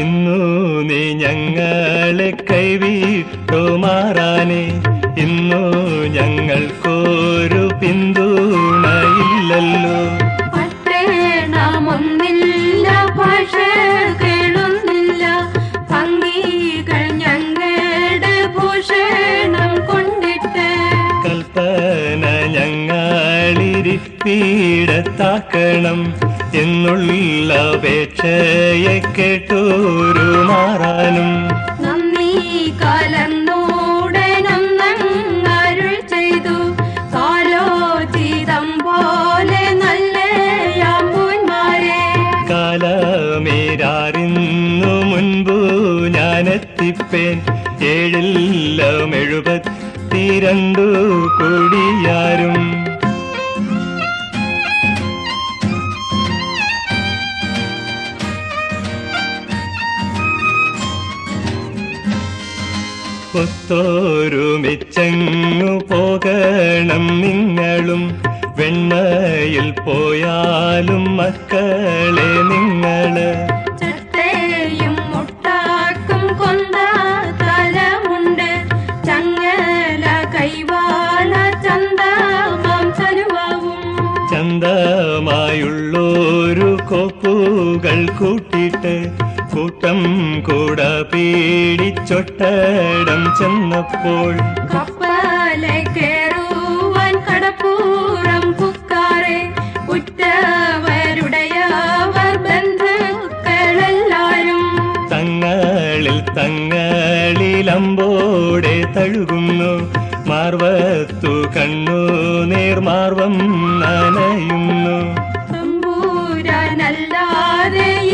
ഇന്നു നീ ഞങ്ങളെ കൈവിട്ടു മാറാനെ ഇന്നു ഞങ്ങൾക്കൊരു പിന്തുണയില്ലല്ലോ. ീടത്താക്കണം കേളുന്നില്ല കൽപ്പന എന്നുള്ള അപേക്ഷയെ കേട്ടൂരു മാറാനും നന്ദി കലർന്നൂടനന്നരുൾ ചെയ്തു. കാലോചിതം പോലെ നല്ല യാമ്പൂന്മാരെ. കാലമേരാറിന്നു മുൻപു ഞാനെത്തിപ്പേൻ. ഏഴില്ലം എഴുപത്തിരണ്ടു കൊടിയാരും. ഒത്തോരുമിച്ചങ്ങു പോകണം നിങ്ങളും. വെണ്ണയിൽ പോയാലും മക്കളെ നിങ്ങൾ. ചന്തമായുള്ളൊരു മുട്ടാക്കും കൂട്ടിയിട്ട് കൂട്ടം കൂട പേടിച്ചൊട്ടടം ചെന്നപ്പോൾ ോടെ കേറുവാൻ കടപ്പൂറം പുക്കാറെ ഉറ്റവരുടയവർ ബന്ധുക്കളെല്ലാരും തങ്ങളിൽ തങ്ങളിലമ്പോടെ തഴുകുന്നു. മാർവത്തു കണ്ണു നേർമാർവം നനയുന്നു.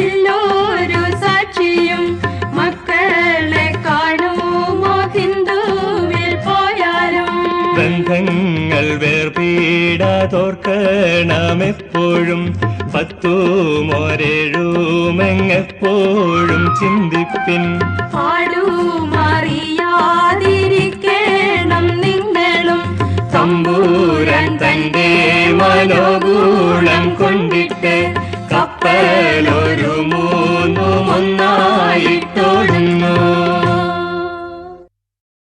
ഇല്ലോരു സാക്ഷിയും മക്കളെ കാണുമോ ഹിന്ദുവിൽ പോയാലും? ബന്ധങ്ങൾ വേർപീടാതോർക്കണമെപ്പോഴും ചിന്തിപ്പിൻ. പാടുമറിയാതിരിക്കണം നിങ്ങളും തമ്പൂരൻ തന്റെ മനോകൂളം കൊണ്ടിട്ട് കപ്പലൊരു